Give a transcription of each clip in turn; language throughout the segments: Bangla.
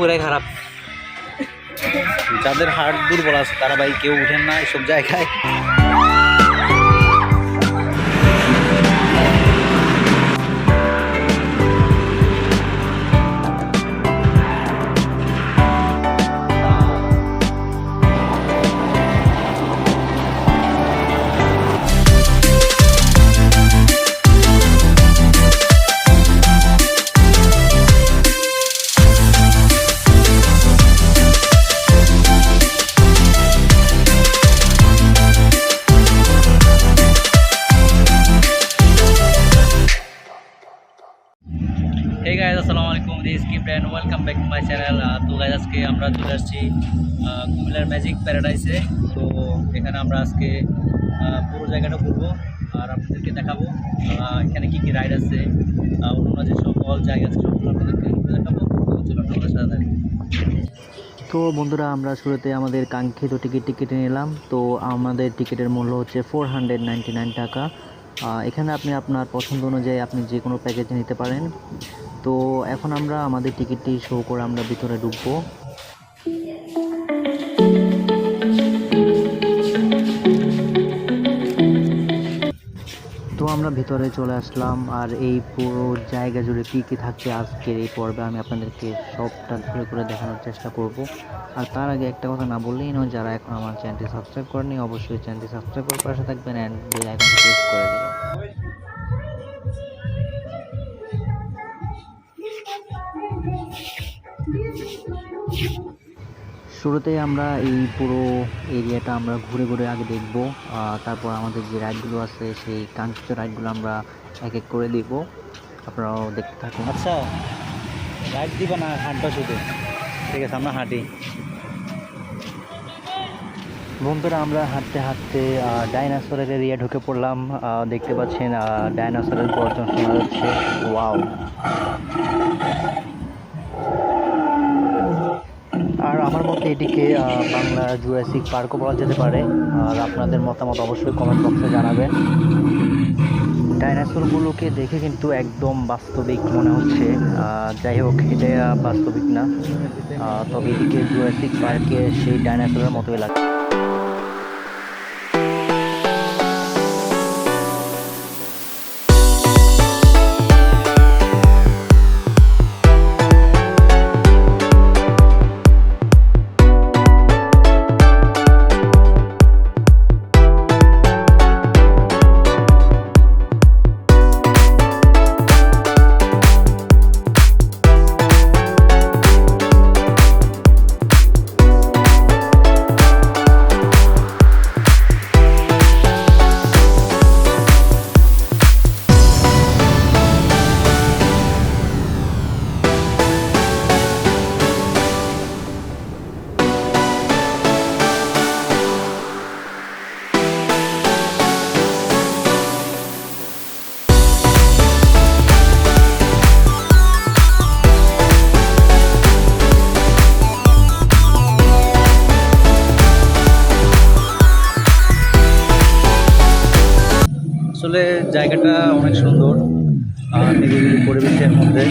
পুরাই খারাপ। যাদের হার্ট দুর্বল আছে তারা ভাই কেউ উঠেন না এসব জায়গায়। হে গাইজ আসসালামু আলাইকুম দিস কি brand welcome back to my channel তো গাইজ আজকে আমরা চলে আসছি কুমিল্লার ম্যাজিক প্যারাডাইসে তো এখানে আমরা আজকে পুরো জায়গাটা ঘুরবো আর আপনাদেরকে দেখাবো এখানে কী কী রাইড আছে অন্য যে সকল জায়গা আছে, সবগুলো আপনাদেরকে দেখাবো। চলুন সাথে। তো বন্ধুরা, আমরা শুরুতে আমাদের কাঙ্ক্ষিত টিকিট টিকিটে নিলাম। তো আমাদের টিকিটের মূল্য হচ্ছে ফোর টাকা। এখানে আপনি আপনার পছন্দ অনুযায়ী আপনি যে কোনো প্যাকেজ নিতে পারেন। তো এখন আমরা আমাদের টিকিটটি শো করে আমরা ভিতরে ঢুকবো। আমরা ভিতরে চলে আসলাম আর এই পুরো জায়গা জুড়ে কী কী থাকছে আজকের এই পর্বে আমি আপনাদেরকে সবটা ঘুরে ঘুরে দেখানোর চেষ্টা করব। আর তার আগে একটা কথা না বললেই নয়, যারা এখন আমার চ্যানেলটি সাবস্ক্রাইব করেনি অবশ্যই চ্যানেলটি সাবস্ক্রাইব করে পাশে থাকবেন অ্যান্ড বেল আইকনটি প্রেস করে দেবেন। শুরুতেই আমরা এই পুরো এরিয়াটা আমরা ঘুরে ঘুরে আগে দেখব তারপর আমাদের যে রাইডগুলো আছে সেই কাঙ্ক্ষিত রাইডগুলো আমরা এক এক করে দেখব। আপনারাও দেখতে থাকুন। আচ্ছা রাইড দিব না হাঁটবা শুধু? ঠিক আছে আমরা হাঁটি। বন্ধুরা আমরা হাঁটতে হাঁটতে ডাইনোসরের এরিয়া ঢুকে পড়লাম। দেখতে পাচ্ছেন ডাইনোসরের গর্জন শোনা যাচ্ছে। ওয়াও আর আমার মতে এটিকে বাংলা জুরাসিক পার্কও বলা যেতে পারে। আর আপনাদের মতামত অবশ্যই কমেন্ট বক্সে জানাবেন। ডাইনাসোরগুলোকে দেখে কিন্তু একদম বাস্তবিক মনে হচ্ছে। যাই হোক, এটা বাস্তবিক না। তবে এদিকে জুয়াসিক পার্কে সেই ডাইনাসোরের মতোই লাগে জায়গাটা অনেক সুন্দর নিরিবিলি পরিবেশের মধ্যে।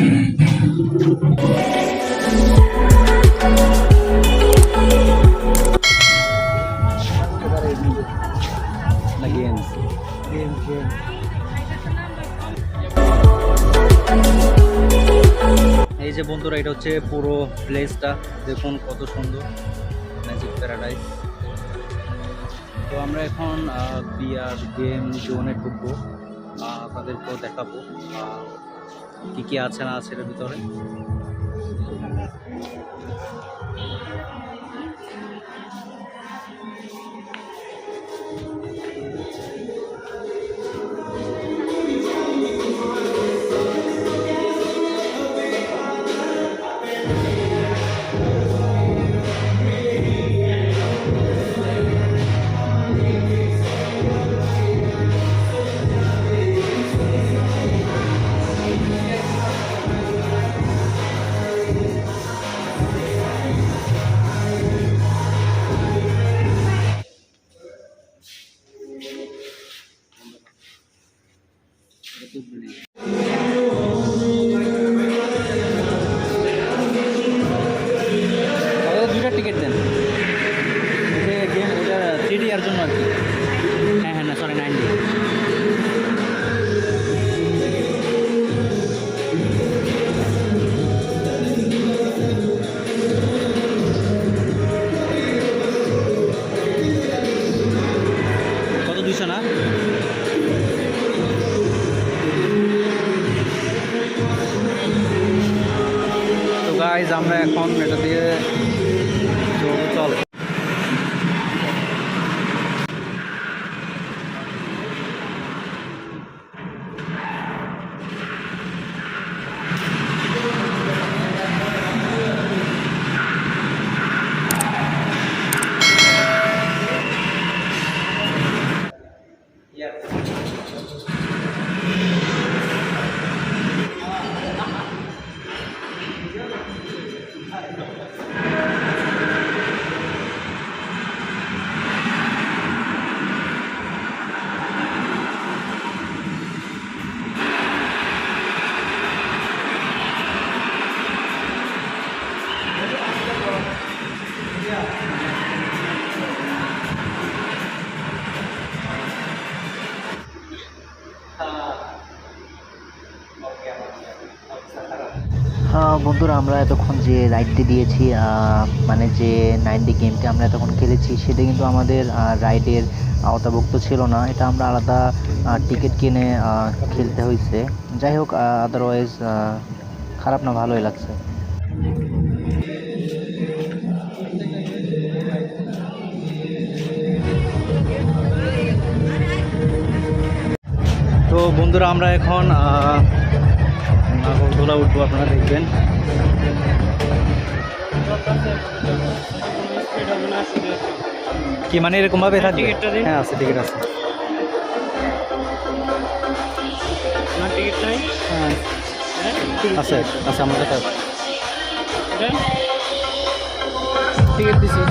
এই যে বন্ধুরা, এটা হচ্ছে পুরো প্লেসটা দেখুন কত সুন্দর। ম্যাজিক প্যারাডাইস তো আমরা এখন বিয়ার গেম জোনে ঢুকবো। আহ, তাদেরকেও দেখাবো কি কি আছে না আছে এর ভিতরে? বন্ধুরা, আমরা এতক্ষণ যে রাইডটি দিয়েছি মানে যে নাইনটি গেমটি আমরা এতক্ষণ খেলেছি, সেটা কিন্তু আমাদের রাইডের আওতাভুক্ত ছিল না। এটা আমরা আলাদা টিকিট কিনে খেলতে হয়েছে। যাই হোক আদারওয়াইজ খারাপ না, ভালোই লাগছে। তো বন্ধুরা, আমরা এখন নাগরদোলা উঠবো আপনারা দেখবেন। কি মানে এরকম ভাবে থাকবে? হ্যাঁ আছে টিকিট আছে। আমার টিকিট হ্যাঁ। আছে আছে আমার কাছে। আছে। টিকিট দিছি।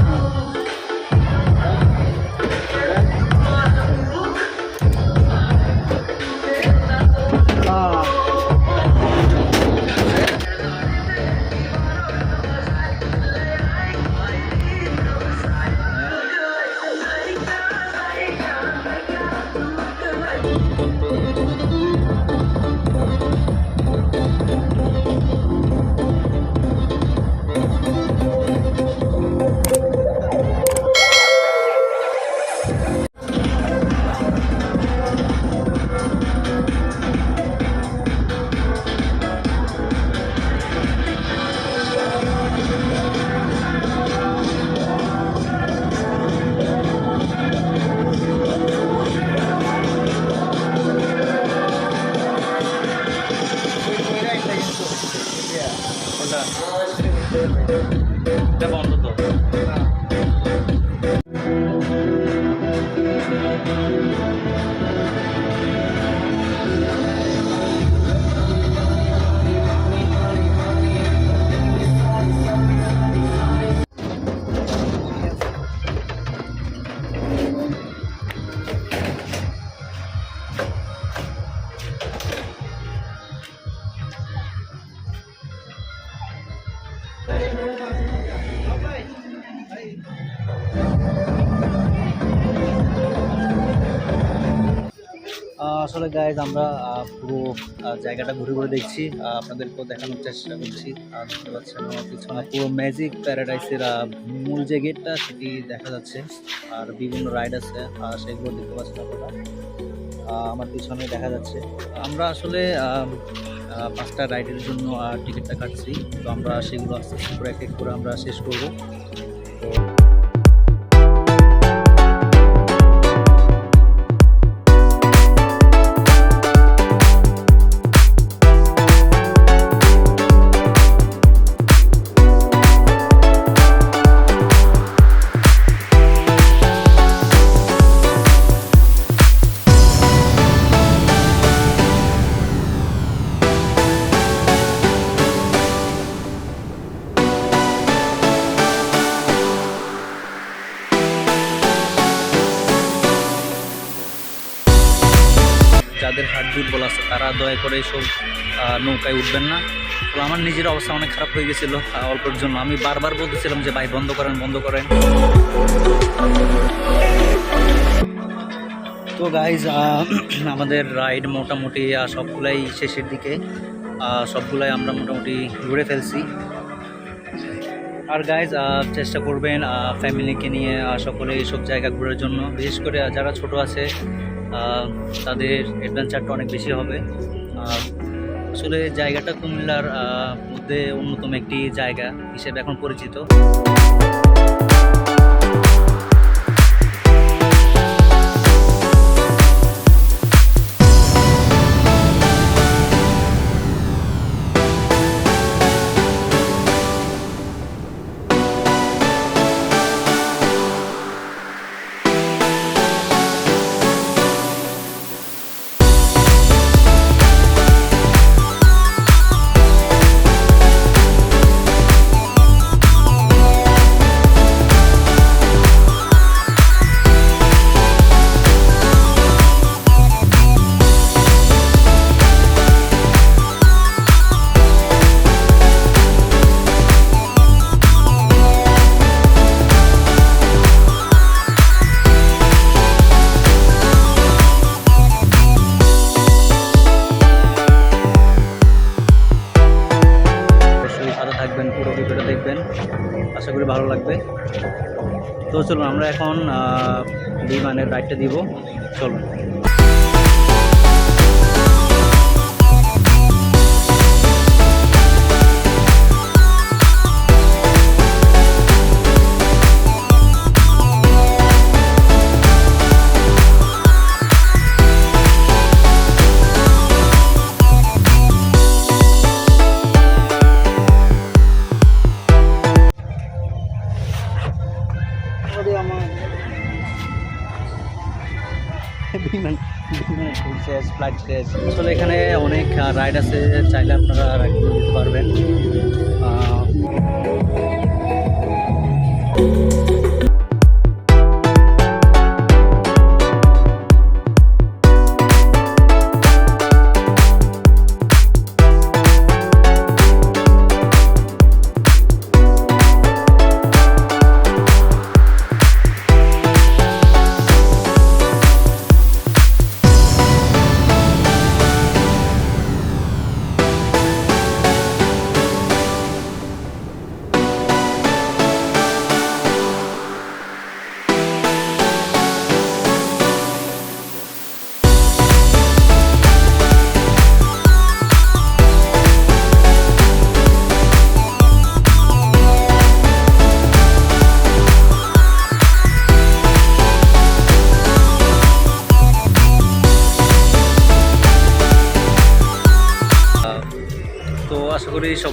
আসলে গাইজ আমরা পুরো জায়গাটা ঘুরে ঘুরে দেখছি। আপনাদেরকেও দেখানোর চেষ্টা করছি। দেখতে পাচ্ছেন আমার পিছনে পুরো ম্যাজিক প্যারাডাইসের মূল যে গেটটা সেটি দেখা যাচ্ছে। আর বিভিন্ন রাইড আছে সেগুলো দেখতে পাচ্ছেন আপনারা। আমার পিছনে দেখা যাচ্ছে। আমরা আসলে পাঁচটা রাইডের জন্য টিকিটটা কাটছি। তো আমরা সেগুলো আস্তে আস্তে করে এক এক করে আমরা শেষ করব। তো দুর্বল আছে তারা দয়া করে আহ, নৌকায় উঠবেন না। তো আমার নিজের অবস্থা অনেক খারাপ হয়ে গেছিল অল্পের জন্য। আমি বারবার বলতেছিলাম যে ভাই বন্ধ করেন বন্ধ করেন। তো গাইজ আমাদের রাইড মোটামুটি সবগুলাই শেষের দিকে সবগুলাই আমরা মোটামুটি ঘুরে ফেলছি। আর গাইজ চেষ্টা করবেন ফ্যামিলিকে নিয়ে সকলে এইসব জায়গা ঘোরার জন্য। বিশেষ করে যারা ছোট আছে তাদের অ্যাডভেঞ্চারটা অনেক বেশি হবে। আসলে জায়গাটা কুমিল্লার মধ্যে অন্যতম একটি জায়গা হিসেবে এখন পরিচিত। করি ভালো লাগবে। তো চলুন আমরা এখন বিমানের রাইডটা দিব। চলুন। ফ্লাইট আসলে এখানে অনেক রাইড আছে চাইলে আপনারা রাইড করে দিতে পারবেন।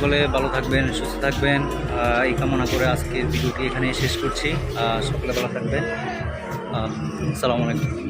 সকলে ভালো থাকবেন, সুস্থ থাকবেন। এই কামনা করে আজকের ভিডিওটি এখানে শেষ করছি। সকলে ভালো থাকবেন। সালামু আলাইকুম।